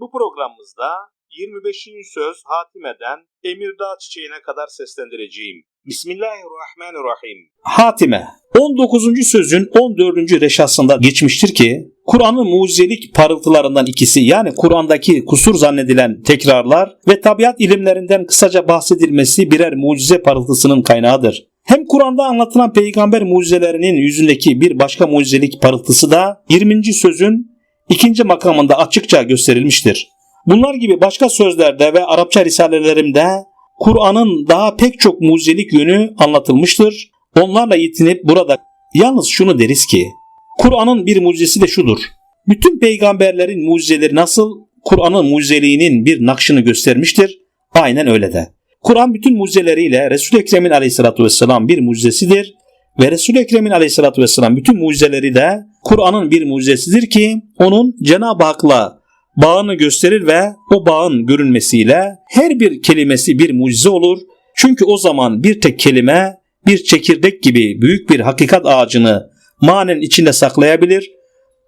Bu programımızda 25. söz hatimeden Emirdağ çiçeğine kadar seslendireceğim. Bismillahirrahmanirrahim. Hatime 19. sözün 14. reşasında geçmiştir ki Kur'an'ın mucizelik parıltılarından ikisi yani Kur'an'daki kusur zannedilen tekrarlar ve tabiat ilimlerinden kısaca bahsedilmesi birer mucize parıltısının kaynağıdır. Hem Kur'an'da anlatılan peygamber mucizelerinin yüzündeki bir başka mucizelik parıltısı da 20. sözün ikinci makamında açıkça gösterilmiştir. Bunlar gibi başka sözlerde ve Arapça risalelerimde Kur'an'ın daha pek çok mucizelik yönü anlatılmıştır. Onlarla yetinip burada yalnız şunu deriz ki Kur'an'ın bir mucizesi de şudur. Bütün peygamberlerin mucizeleri nasıl Kur'an'ın mucizeliğinin bir nakşını göstermiştir. Aynen öyle de. Kur'an bütün mucizeleriyle Resul-i Ekrem'in aleyhissalatü vesselam bir mucizesidir ve Resul-i Ekrem'in aleyhissalatü vesselam bütün mucizeleri de Kur'an'ın bir mucizesidir ki onun Cenab-ı Hak'la bağını gösterir ve o bağın görünmesiyle her bir kelimesi bir mucize olur. Çünkü o zaman bir tek kelime bir çekirdek gibi büyük bir hakikat ağacını manen içinde saklayabilir.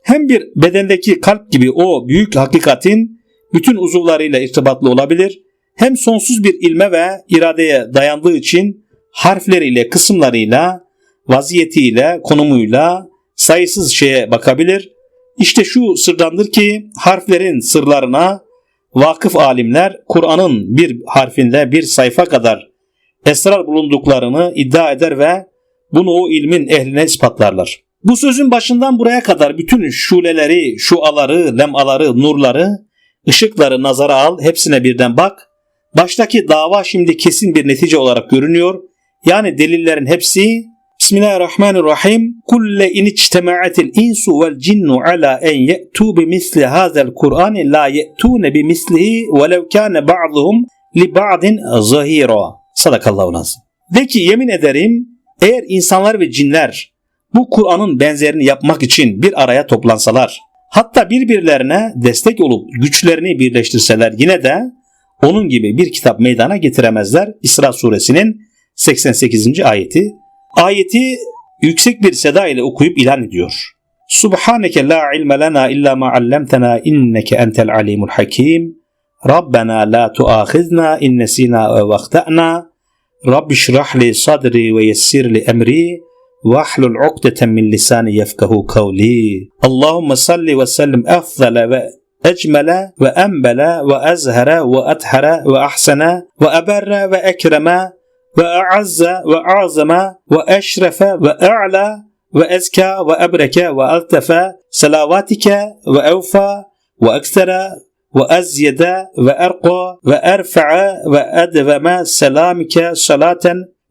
Hem bir bedendeki kalp gibi o büyük hakikatin bütün uzuvlarıyla irtibatlı olabilir. Hem sonsuz bir ilme ve iradeye dayandığı için harfleriyle, kısımlarıyla, vaziyetiyle, konumuyla sayısız şeye bakabilir. İşte şu sırdandır ki harflerin sırlarına vakıf alimler Kur'an'ın bir harfinde bir sayfa kadar esrar bulunduklarını iddia eder ve bunu o ilmin ehline ispatlarlar. Bu sözün başından buraya kadar bütün şuleleri, şuaları, lemaları, nurları, ışıkları nazara al, hepsine birden bak. Baştaki dava şimdi kesin bir netice olarak görünüyor. Yani delillerin hepsi Bismillahirrahmanirrahim. Kulle in içtema'atil insu vel cinnu ala en ye'tu bi misli hazel Kur'an la ye'tune bi mislihi velev kâne ba'duhum li ba'din zahira. Sadakallahu lazım. De ki yemin ederim eğer insanlar ve cinler bu Kur'an'ın benzerini yapmak için bir araya toplansalar, hatta birbirlerine destek olup güçlerini birleştirseler yine de onun gibi bir kitap meydana getiremezler. İsra suresinin 88. ayeti. Ayeti yüksek bir seda ile okuyup ilan ediyor. Subhaneke la ilme lena illa ma allamtena inneke entel alimul hakim. Rabbena la tuahizna in nesina ve vakta'na. Rabbi şrah li sadri ve yessir li emri. واحلل عقدة من لساني يفقه قولي اللهم صل وسلم أفضل وأجمل وأنبل وأزهر وأطهر وأحسن وأبر وأكرم وأعز وأعظم وأشرف وأعلى وأزكى وأبرك وألطف صلواتك وأوفى وأكثر وأزيد وأرقى وأرفع وأدوم سلامك صلاة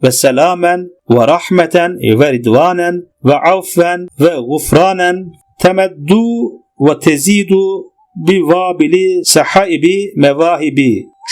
وسلاما ورحمة ورضوانا وعفوا وغفرانا تمد وتزيد بوابل سحائب مواهب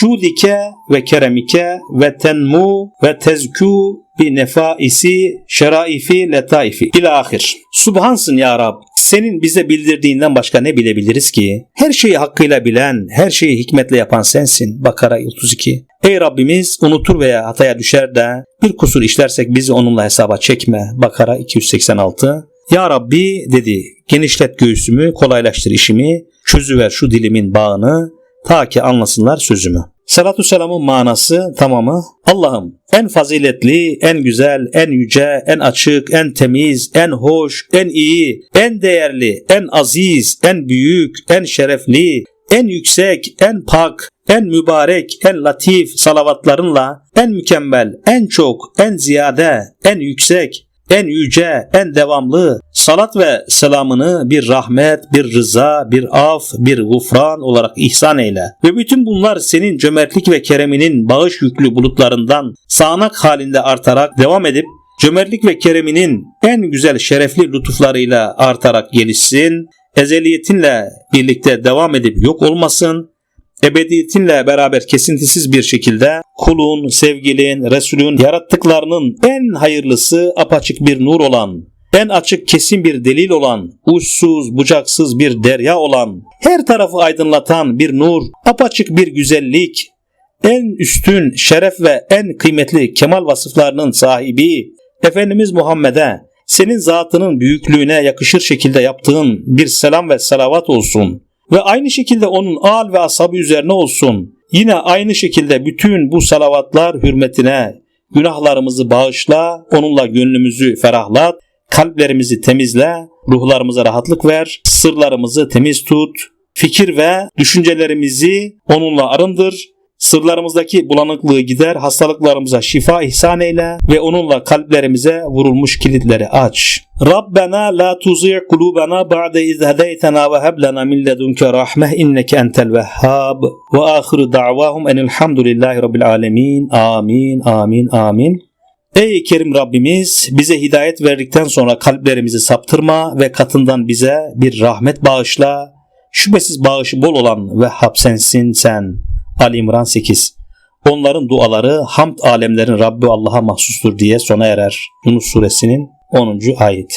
cudike ve keremike ve tenmu ve tezku bi nefaisi şeraifi letaifi ilahir. Subhansın ya Rab. Senin bize bildirdiğinden başka ne bilebiliriz ki? Her şeyi hakkıyla bilen, her şeyi hikmetle yapan sensin. Bakara 32. Ey Rabbimiz unutur veya hataya düşer de bir kusur işlersek bizi onunla hesaba çekme. Bakara 286. Ya Rabbi dedi genişlet göğsümü kolaylaştır işimi çözüver şu dilimin bağını ta ki anlasınlar sözümü. Salatü selamın manası tamamı Allah'ım en faziletli, en güzel, en yüce, en açık, en temiz, en hoş, en iyi, en değerli, en aziz, en büyük, en şerefli, en yüksek, en pak, en mübarek, en latif salavatlarınla en mükemmel, en çok, en ziyade, en yüksek, en yüce, en devamlı salat ve selamını bir rahmet, bir rıza, bir af, bir gufran olarak ihsan eyle. Ve bütün bunlar senin cömertlik ve kereminin bağış yüklü bulutlarından sağanak halinde artarak devam edip cömertlik ve kereminin en güzel şerefli lütuflarıyla artarak gelişsin, ezeliyetinle birlikte devam edip yok olmasın, ebediyetinle beraber kesintisiz bir şekilde kulun, sevgilin, Resulün yarattıklarının en hayırlısı apaçık bir nur olan, en açık kesin bir delil olan, uçsuz bucaksız bir derya olan, her tarafı aydınlatan bir nur, apaçık bir güzellik, en üstün şeref ve en kıymetli kemal vasıflarının sahibi Efendimiz Muhammed'e senin zatının büyüklüğüne yakışır şekilde yaptığın bir selam ve salavat olsun ve aynı şekilde onun al ve ashabı üzerine olsun. Yine aynı şekilde bütün bu salavatlar hürmetine günahlarımızı bağışla, onunla gönlümüzü ferahlat, kalplerimizi temizle, ruhlarımıza rahatlık ver, sırlarımızı temiz tut, fikir ve düşüncelerimizi onunla arındır, sırlarımızdaki bulanıklığı gider, hastalıklarımıza şifa ihsan eyle ve onunla kalplerimize vurulmuş kilitleri aç. Rabbena la tuzi' kulubana ba'de iz hedeytena ve heb lana min ledunke rahmeh inneke entel vehhab ve ahiru da'vahum enilhamdülillahi rabbil alemin. Amin, amin, amin. Ey Kerim Rabbimiz bize hidayet verdikten sonra kalplerimizi saptırma ve katından bize bir rahmet bağışla. Şüphesiz bağışı bol olan Vehhab sensin sen. Ali İmran 8 Onların duaları hamd alemlerin Rabbi Allah'a mahsustur diye sona erer. Yunus suresinin 10. ayet.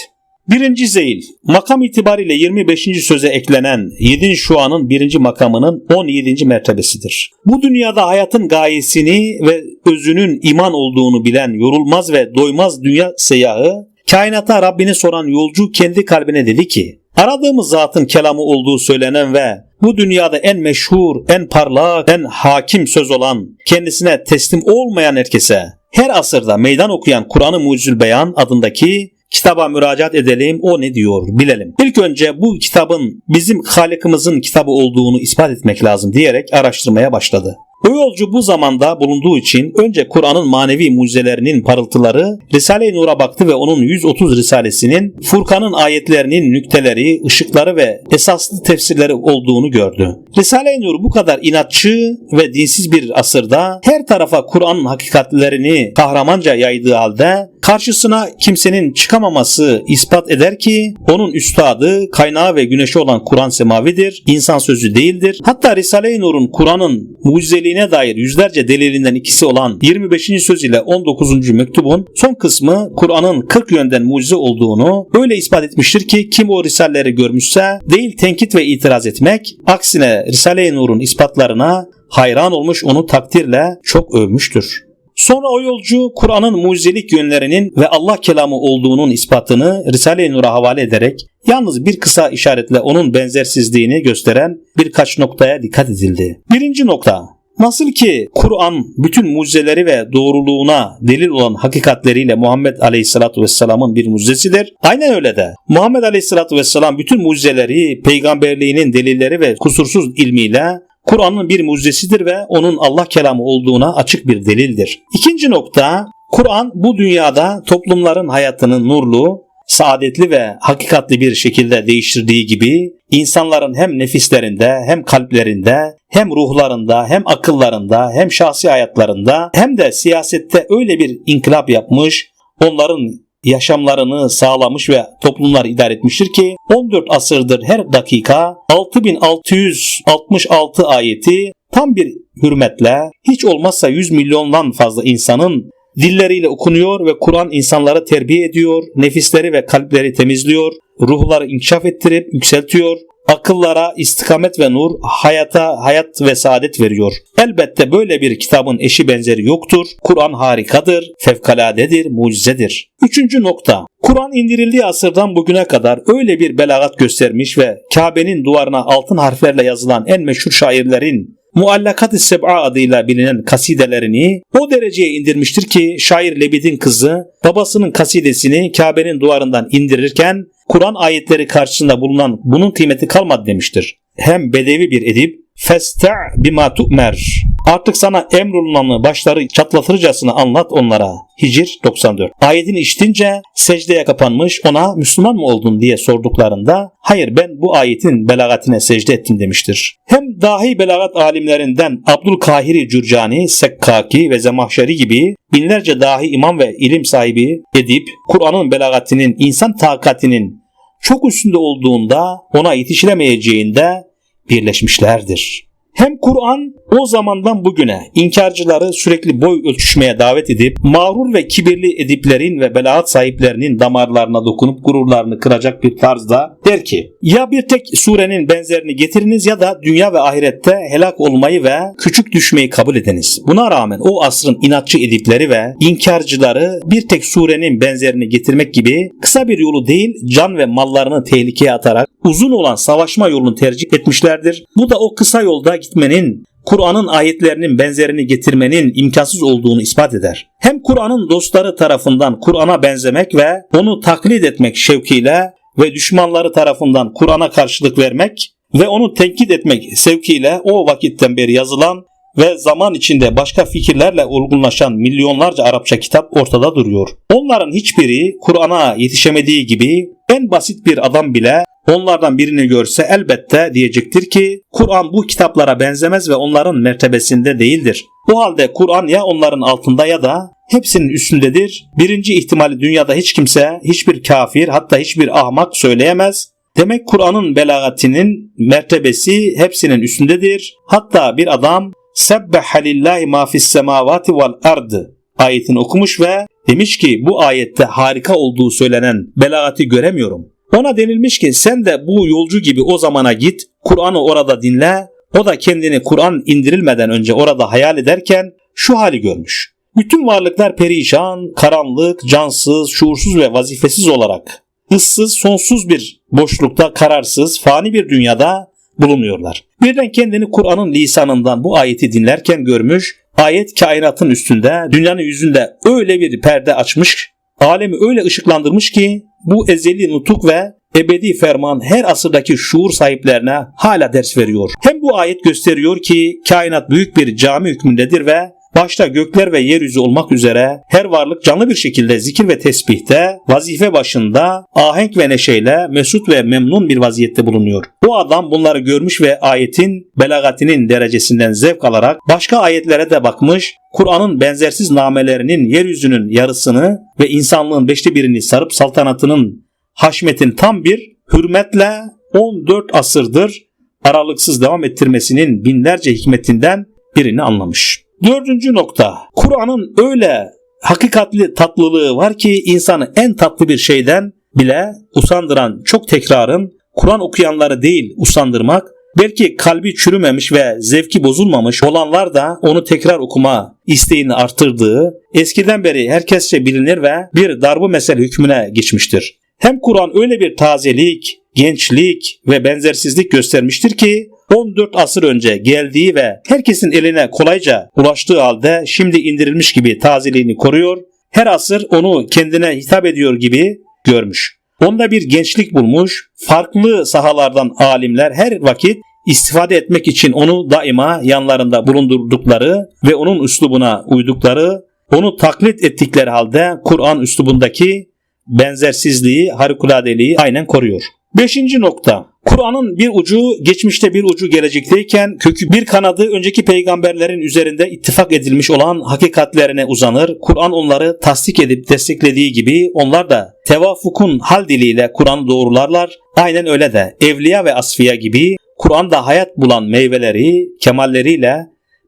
Birinci zeyil, makam itibariyle 25. söze eklenen 7. şuanın birinci makamının 17. mertebesidir. Bu dünyada hayatın gayesini ve özünün iman olduğunu bilen yorulmaz ve doymaz dünya seyyahı, kainata Rabbini soran yolcu kendi kalbine dedi ki, aradığımız zatın kelamı olduğu söylenen ve bu dünyada en meşhur, en parlak, en hakim söz olan, kendisine teslim olmayan herkese, her asırda meydan okuyan Kur'an-ı Mucizül Beyan adındaki kitaba müracaat edelim. O ne diyor bilelim. İlk önce bu kitabın bizim Halikimizin kitabı olduğunu ispat etmek lazım diyerek araştırmaya başladı. O yolcu bu zamanda bulunduğu için önce Kur'an'ın manevi mucizelerinin parıltıları Risale-i Nur'a baktı ve onun 130 risalesinin Furkan'ın ayetlerinin nükteleri, ışıkları ve esaslı tefsirleri olduğunu gördü. Risale-i Nur bu kadar inatçı ve dinsiz bir asırda her tarafa Kur'an'ın hakikatlerini kahramanca yaydığı halde karşısına kimsenin çıkamaması ispat eder ki onun üstadı, kaynağı ve güneşi olan Kur'an semavidir, insan sözü değildir. Hatta Risale-i Nur'un Kur'an'ın mucizeliğine dair yüzlerce delilinden ikisi olan 25. söz ile 19. mektubun son kısmı Kur'an'ın 40 yönden mucize olduğunu öyle ispat etmiştir ki kim o risalleri görmüşse değil tenkit ve itiraz etmek, aksine Risale-i Nur'un ispatlarına hayran olmuş onu takdirle çok övmüştür. Sonra o yolcu Kur'an'ın mucizelik yönlerinin ve Allah kelamı olduğunun ispatını Risale-i Nur'a havale ederek yalnız bir kısa işaretle onun benzersizliğini gösteren birkaç noktaya dikkat edildi. Birinci nokta Nasıl ki Kur'an bütün mucizeleri ve doğruluğuna delil olan hakikatleriyle Muhammed Aleyhisselatü Vesselam'ın bir mucizesidir. Aynen öyle de Muhammed Aleyhisselatü Vesselam bütün mucizeleri, peygamberliğinin delilleri ve kusursuz ilmiyle Kur'an'ın bir mucizesidir ve onun Allah kelamı olduğuna açık bir delildir. İkinci nokta, Kur'an bu dünyada toplumların hayatının nurlu, saadetli ve hakikatli bir şekilde değiştirdiği gibi insanların hem nefislerinde hem kalplerinde hem ruhlarında hem akıllarında hem şahsi hayatlarında hem de siyasette öyle bir inkılap yapmış onların yaşamlarını sağlamış ve toplumlar idare etmiştir ki 14 asırdır her dakika 6666 ayeti tam bir hürmetle hiç olmazsa 100 milyondan fazla insanın dilleriyle okunuyor ve Kur'an insanları terbiye ediyor, nefisleri ve kalpleri temizliyor, ruhları inkişaf ettirip yükseltiyor, akıllara istikamet ve nur, hayata hayat ve saadet veriyor. Elbette böyle bir kitabın eşi benzeri yoktur. Kur'an harikadır, fevkaladedir, mucizedir. Üçüncü nokta. Kur'an indirildiği asırdan bugüne kadar öyle bir belagat göstermiş ve Kabe'nin duvarına altın harflerle yazılan en meşhur şairlerin Muallakat-ı Seb'a adıyla bilinen kasidelerini o dereceye indirmiştir ki şair Lebid'in kızı babasının kasidesini Kabe'nin duvarından indirirken Kur'an ayetleri karşısında bulunan bunun kıymeti kalmadı demiştir. Hem bedevi bir edip Festa bima tu'mer. Artık sana emrolunanı başları çatlatırcasına anlat onlara. Hicr 94. Ayetini işitince secdeye kapanmış ona Müslüman mı oldun diye sorduklarında hayır ben bu ayetin belagatine secde ettim demiştir. Hem dahi belagat alimlerinden Abdülkahiri Cürcani, Sekkaki ve Zemahşeri gibi binlerce dahi imam ve ilim sahibi edip Kur'an'ın belagatinin insan takatinin çok üstünde olduğunda ona yetişilemeyeceğinde birleşmişlerdir. Hem Kur'an O zamandan bugüne inkarcıları sürekli boy ölçüşmeye davet edip mağrur ve kibirli ediplerin ve belaat sahiplerinin damarlarına dokunup gururlarını kıracak bir tarzda der ki ya bir tek surenin benzerini getiriniz ya da dünya ve ahirette helak olmayı ve küçük düşmeyi kabul ediniz. Buna rağmen o asrın inatçı edipleri ve inkarcıları bir tek surenin benzerini getirmek gibi kısa bir yolu değil can ve mallarını tehlikeye atarak uzun olan savaşma yolunu tercih etmişlerdir. Bu da o kısa yolda gitmenin Kur'an'ın ayetlerinin benzerini getirmenin imkansız olduğunu ispat eder. Hem Kur'an'ın dostları tarafından Kur'an'a benzemek ve onu taklit etmek şevkiyle ve düşmanları tarafından Kur'an'a karşılık vermek ve onu tenkit etmek sevkiyle o vakitten beri yazılan ve zaman içinde başka fikirlerle olgunlaşan milyonlarca Arapça kitap ortada duruyor. Onların hiçbiri Kur'an'a yetişemediği gibi en basit bir adam bile onlardan birini görse elbette diyecektir ki Kur'an bu kitaplara benzemez ve onların mertebesinde değildir. O halde Kur'an ya onların altında ya da hepsinin üstündedir. Birinci ihtimali dünyada hiç kimse, hiçbir kafir hatta hiçbir ahmak söyleyemez. Demek Kur'an'ın belagatinin mertebesi hepsinin üstündedir. Hatta bir adam Sebbeha lillahi ma fis semavati vel ardı ayetini okumuş ve demiş ki bu ayette harika olduğu söylenen belagati göremiyorum. Ona denilmiş ki sen de bu yolcu gibi o zamana git, Kur'an'ı orada dinle. O da kendini Kur'an indirilmeden önce orada hayal ederken şu hali görmüş. Bütün varlıklar perişan, karanlık, cansız, şuursuz ve vazifesiz olarak ıssız, sonsuz bir boşlukta, kararsız, fani bir dünyada bulunuyorlar. Birden kendini Kur'an'ın lisanından bu ayeti dinlerken görmüş, ayet kainatın üstünde, dünyanın yüzünde öyle bir perde açmış, alemi öyle ışıklandırmış ki bu ezeli nutuk ve ebedi ferman her asırdaki şuur sahiplerine hala ders veriyor. Hem bu ayet gösteriyor ki kainat büyük bir cami hükmündedir ve başta gökler ve yeryüzü olmak üzere her varlık canlı bir şekilde zikir ve tesbihte, vazife başında, ahenk ve neşeyle mesut ve memnun bir vaziyette bulunuyor. Bu adam bunları görmüş ve ayetin belagatinin derecesinden zevk alarak başka ayetlere de bakmış, Kur'an'ın benzersiz namelerinin yeryüzünün yarısını ve insanlığın beşte birini sarıp saltanatının haşmetin tam bir hürmetle 14 asırdır aralıksız devam ettirmesinin binlerce hikmetinden birini anlamış. Dördüncü nokta. Kur'an'ın öyle hakikatli tatlılığı var ki insanı en tatlı bir şeyden bile usandıran çok tekrarın Kur'an okuyanları değil usandırmak belki kalbi çürümemiş ve zevki bozulmamış olanlar da onu tekrar okuma isteğini artırdığı eskiden beri herkesçe bilinir ve bir darbu mesele hükmüne geçmiştir. Hem Kur'an öyle bir tazelik, gençlik ve benzersizlik göstermiştir ki 14 asır önce geldiği ve herkesin eline kolayca ulaştığı halde şimdi indirilmiş gibi tazeliğini koruyor, her asır onu kendine hitap ediyor gibi görmüş. Onda bir gençlik bulmuş, farklı sahalardan alimler her vakit istifade etmek için onu daima yanlarında bulundurdukları ve onun üslubuna uydukları, onu taklit ettikleri halde Kur'an üslubundaki benzersizliği, harikuladeliği aynen koruyor. Beşinci nokta. Kur'an'ın bir ucu geçmişte bir ucu gelecekteyken kökü bir kanadı önceki peygamberlerin üzerinde ittifak edilmiş olan hakikatlerine uzanır. Kur'an onları tasdik edip desteklediği gibi onlar da tevafukun hal diliyle Kur'an doğrularlar. Aynen öyle de evliya ve asfiya gibi Kur'an'da hayat bulan meyveleri, kemalleriyle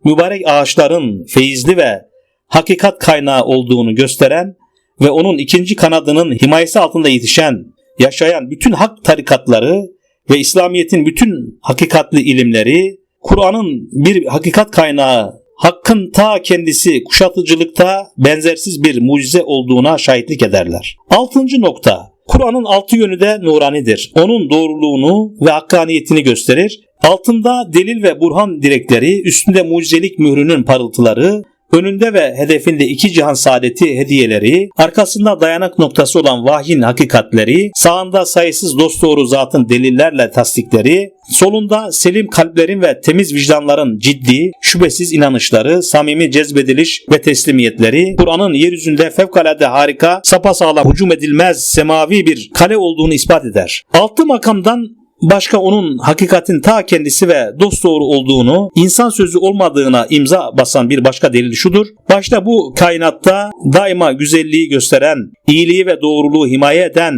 mübarek ağaçların feyizli ve hakikat kaynağı olduğunu gösteren ve onun ikinci kanadının himayesi altında yetişen, yaşayan bütün hak tarikatları ve İslamiyet'in bütün hakikatli ilimleri, Kur'an'ın bir hakikat kaynağı, hakkın ta kendisi kuşatıcılıkta benzersiz bir mucize olduğuna şahitlik ederler. Altıncı nokta, Kur'an'ın altı yönü de nuranidir. Onun doğruluğunu ve hakkaniyetini gösterir. Altında delil ve burhan direkleri, üstünde mucizelik mührünün parıltıları, önünde ve hedefinde iki cihan saadeti hediyeleri, arkasında dayanak noktası olan vahyin hakikatleri, sağında sayısız dosdoğru zatın delillerle tasdikleri, solunda selim kalplerin ve temiz vicdanların ciddi, şüphesiz inanışları, samimi cezbediliş ve teslimiyetleri, Kur'an'ın yeryüzünde fevkalade harika, sapasağlam hücum edilmez semavi bir kale olduğunu ispat eder. Altı makamdan başka onun hakikatin ta kendisi ve dosdoğru olduğunu, insan sözü olmadığına imza basan bir başka delil şudur. Başta bu kainatta daima güzelliği gösteren, iyiliği ve doğruluğu himaye eden,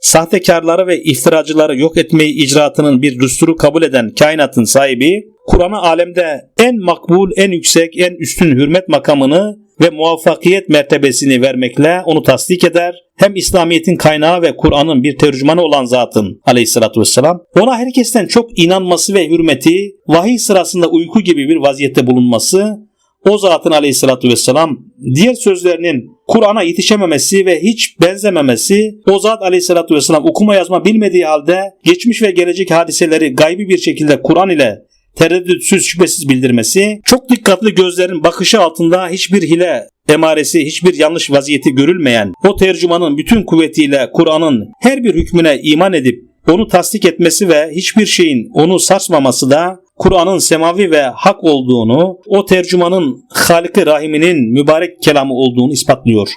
sahtekarları ve iftiracıları yok etmeyi icraatının bir düsturu kabul eden kainatın sahibi, Kur'an'ı alemde en makbul, en yüksek, en üstün hürmet makamını ve muvaffakiyet mertebesini vermekle onu tasdik eder. Hem İslamiyet'in kaynağı ve Kur'an'ın bir tercümanı olan zatın aleyhissalatü vesselam ona herkesten çok inanması ve hürmeti, vahiy sırasında uyku gibi bir vaziyette bulunması, o zatın aleyhissalatü vesselam diğer sözlerinin Kur'an'a yetişememesi ve hiç benzememesi, o zat aleyhissalatü vesselam okuma yazma bilmediği halde geçmiş ve gelecek hadiseleri gaybi bir şekilde Kur'an ile tereddütsüz şüphesiz bildirmesi, çok dikkatli gözlerin bakışı altında hiçbir hile emaresi, hiçbir yanlış vaziyeti görülmeyen o tercümanın bütün kuvvetiyle Kur'an'ın her bir hükmüne iman edip onu tasdik etmesi ve hiçbir şeyin onu sarsmaması da Kur'an'ın semavi ve hak olduğunu, o tercümanın Halik-i Rahim'inin mübarek kelamı olduğunu ispatlıyor.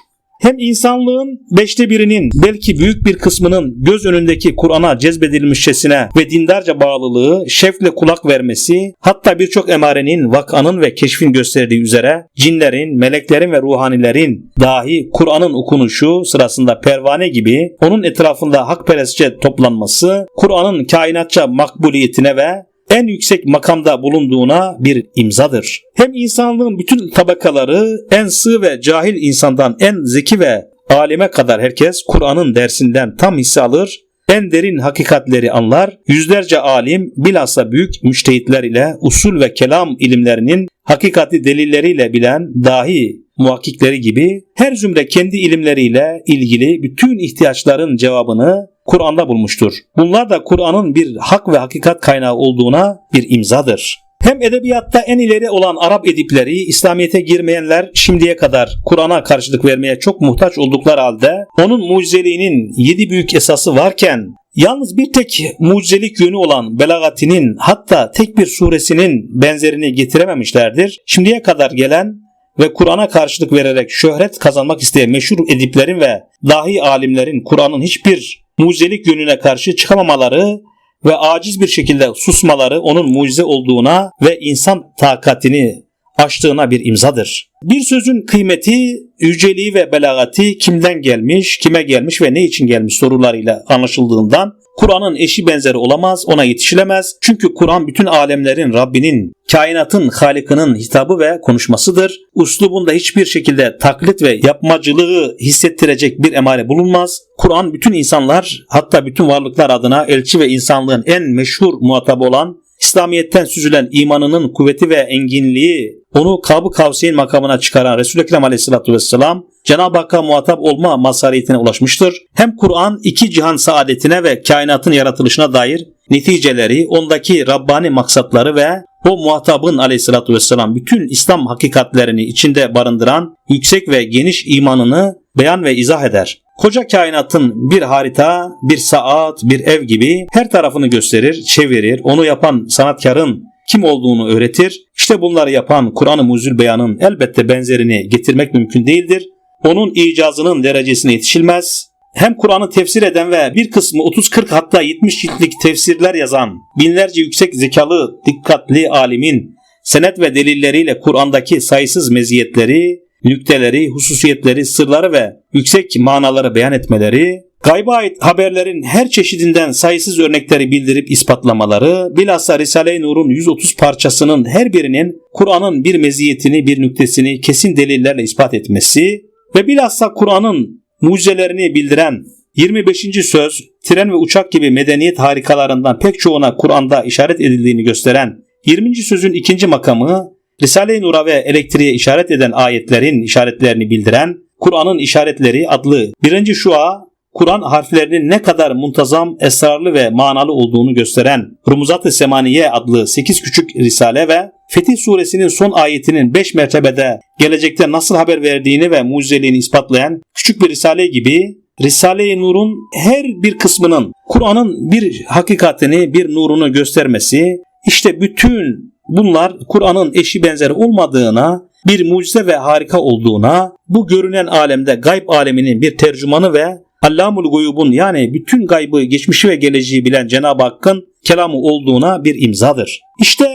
Hem insanlığın beşte birinin belki büyük bir kısmının göz önündeki Kur'an'a cezbedilmişçesine ve dindarca bağlılığı, şevkle kulak vermesi, hatta birçok emarenin, vakanın ve keşfin gösterdiği üzere cinlerin, meleklerin ve ruhanilerin dahi Kur'an'ın okunuşu sırasında pervane gibi onun etrafında hakperestçe toplanması, Kur'an'ın kainatça makbuliyetine ve en yüksek makamda bulunduğuna bir imzadır. Hem insanlığın bütün tabakaları en sığ ve cahil insandan en zeki ve alime kadar herkes Kur'an'ın dersinden tam hisse alır, en derin hakikatleri anlar, yüzlerce alim bilhassa büyük müştehitler ile usul ve kelam ilimlerinin hakikati delilleriyle bilen dahi muhakkikleri gibi her zümre kendi ilimleriyle ilgili bütün ihtiyaçların cevabını Kur'an'da bulmuştur. Bunlar da Kur'an'ın bir hak ve hakikat kaynağı olduğuna bir imzadır. Hem edebiyatta en ileri olan Arap edipleri İslamiyet'e girmeyenler şimdiye kadar Kur'an'a karşılık vermeye çok muhtaç oldukları halde onun mucizeliğinin yedi büyük esası varken Yalnız bir tek mucizelik yönü olan belagatinin hatta tek bir suresinin benzerini getirememişlerdir. Şimdiye kadar gelen ve Kur'an'a karşılık vererek şöhret kazanmak isteyen meşhur ediplerin ve dahi alimlerin Kur'an'ın hiçbir mucizelik yönüne karşı çıkamamaları ve aciz bir şekilde susmaları onun mucize olduğuna ve insan takatini aştığına bir imzadır. Bir sözün kıymeti, yüceliği ve belagati kimden gelmiş, kime gelmiş ve ne için gelmiş sorularıyla anlaşıldığından Kur'an'ın eşi benzeri olamaz, ona yetişilemez. Çünkü Kur'an bütün alemlerin Rabbinin, kainatın Halik'inin hitabı ve konuşmasıdır. Uslubunda hiçbir şekilde taklit ve yapmacılığı hissettirecek bir emare bulunmaz. Kur'an bütün insanlar hatta bütün varlıklar adına elçi ve insanlığın en meşhur muhatabı olan İslamiyet'ten süzülen imanının kuvveti ve enginliği onu kabı kavseyin makamına çıkaran Resul-i Ekrem aleyhissalatü vesselam Cenab-ı Hakk'a muhatap olma mazhariyetine ulaşmıştır. Hem Kur'an iki cihan saadetine ve kainatın yaratılışına dair neticeleri, ondaki Rabbani maksatları ve o muhatabın aleyhissalatü vesselam bütün İslam hakikatlerini içinde barındıran yüksek ve geniş imanını beyan ve izah eder. Koca kainatın bir harita, bir saat, bir ev gibi her tarafını gösterir, çevirir, onu yapan sanatkarın kim olduğunu öğretir. İşte bunları yapan Kur'an-ı Muzül Beyan'ın elbette benzerini getirmek mümkün değildir. Onun icazının derecesine yetişilmez. Hem Kur'an'ı tefsir eden ve bir kısmı 30-40 hatta 70 ciltlik tefsirler yazan binlerce yüksek zekalı, dikkatli alimin senet ve delilleriyle Kur'an'daki sayısız meziyetleri, nükteleri, hususiyetleri, sırları ve yüksek manaları beyan etmeleri, gayba ait haberlerin her çeşidinden sayısız örnekleri bildirip ispatlamaları, bilhassa Risale-i Nur'un 130 parçasının her birinin Kur'an'ın bir meziyetini, bir nüktesini kesin delillerle ispat etmesi ve bilhassa Kur'an'ın mucizelerini bildiren 25. söz, tren ve uçak gibi medeniyet harikalarından pek çoğuna Kur'an'da işaret edildiğini gösteren 20. sözün ikinci makamı Risale-i Nur'a ve elektriğe işaret eden ayetlerin işaretlerini bildiren Kur'an'ın işaretleri adlı birinci şua Kur'an harflerinin ne kadar muntazam, esrarlı ve manalı olduğunu gösteren Rumuzat-ı Semaniye adlı 8 küçük risale ve Fetih suresinin son ayetinin 5 mertebede gelecekte nasıl haber verdiğini ve mucizeliğini ispatlayan küçük bir risale gibi Risale-i Nur'un her bir kısmının Kur'an'ın bir hakikatini, bir nurunu göstermesi işte bütün bunlar Kur'an'ın eşi benzeri olmadığına, bir mucize ve harika olduğuna, bu görünen alemde gayb aleminin bir tercümanı ve Allamul Guyub'un yani bütün gaybı, geçmişi ve geleceği bilen Cenab-ı Hakk'ın kelamı olduğuna bir imzadır. İşte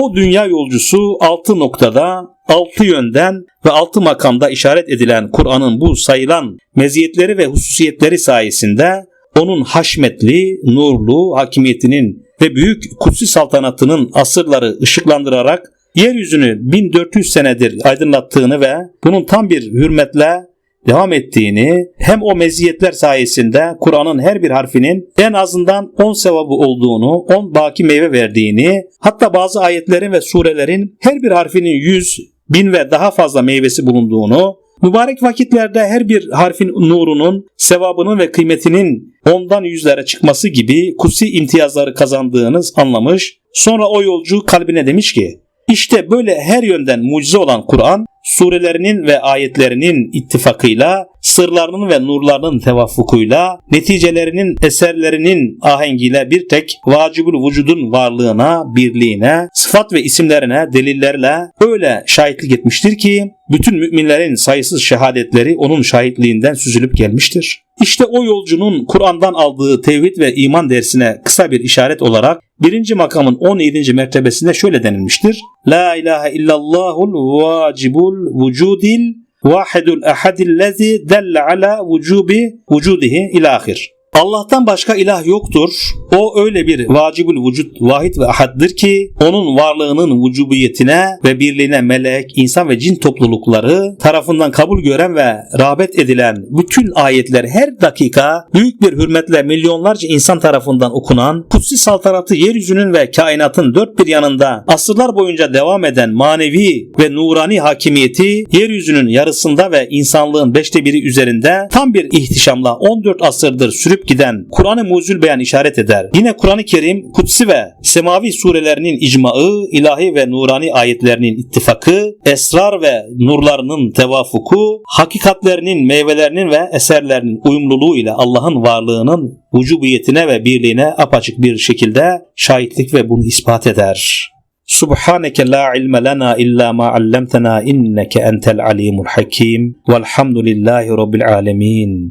o dünya yolcusu altı noktada, altı yönden ve altı makamda işaret edilen Kur'an'ın bu sayılan meziyetleri ve hususiyetleri sayesinde onun haşmetli, nurlu hakimiyetinin ve büyük kutsi saltanatının asırları ışıklandırarak yeryüzünü 1400 senedir aydınlattığını ve bunun tam bir hürmetle devam ettiğini hem o meziyetler sayesinde Kur'an'ın her bir harfinin en azından 10 sevabı olduğunu, 10 baki meyve verdiğini, hatta bazı ayetlerin ve surelerin her bir harfinin 100, bin ve daha fazla meyvesi bulunduğunu, mübarek vakitlerde her bir harfin nurunun, sevabının ve kıymetinin ondan yüzlere çıkması gibi kutsi imtiyazları kazandığınız anlamış, sonra o yolcu kalbine demiş ki, işte böyle her yönden mucize olan Kur'an, surelerinin ve ayetlerinin ittifakıyla, sırlarının ve nurlarının tevaffukuyla, neticelerinin eserlerinin ahengiyle bir tek vacibül vücudun varlığına, birliğine, sıfat ve isimlerine delillerle öyle şahitlik etmiştir ki, bütün müminlerin sayısız şehadetleri onun şahitliğinden süzülüp gelmiştir. İşte o yolcunun Kur'an'dan aldığı tevhid ve iman dersine kısa bir işaret olarak birinci makamın 17. mertebesinde şöyle denilmiştir. La ilahe illallahul vacibul vücudil vahidul ahadillezi delle ala vücubi vücudihi ilahir. Allah'tan başka ilah yoktur. O öyle bir vacibül vücut vahid ve ahaddır ki onun varlığının vücubiyetine ve birliğine melek, insan ve cin toplulukları tarafından kabul gören ve rağbet edilen bütün ayetler her dakika büyük bir hürmetle milyonlarca insan tarafından okunan kutsi saltanatı yeryüzünün ve kainatın dört bir yanında asırlar boyunca devam eden manevi ve nurani hakimiyeti yeryüzünün yarısında ve insanlığın beşte biri üzerinde tam bir ihtişamla 14 asırdır sürüp giden Kur'an-ı Muzül Beyan işaret eder. Yine Kur'an-ı Kerim kutsi ve semavi surelerinin icmaı, ilahi ve nurani ayetlerinin ittifakı, esrar ve nurlarının tevafuku, hakikatlerinin, meyvelerinin ve eserlerinin uyumluluğu ile Allah'ın varlığının vücubiyetine ve birliğine apaçık bir şekilde şahitlik ve bunu ispat eder. Subhaneke la ilme lena illa ma allamtena inneke entel alimul hakim velhamdülillahi rabbil alemin.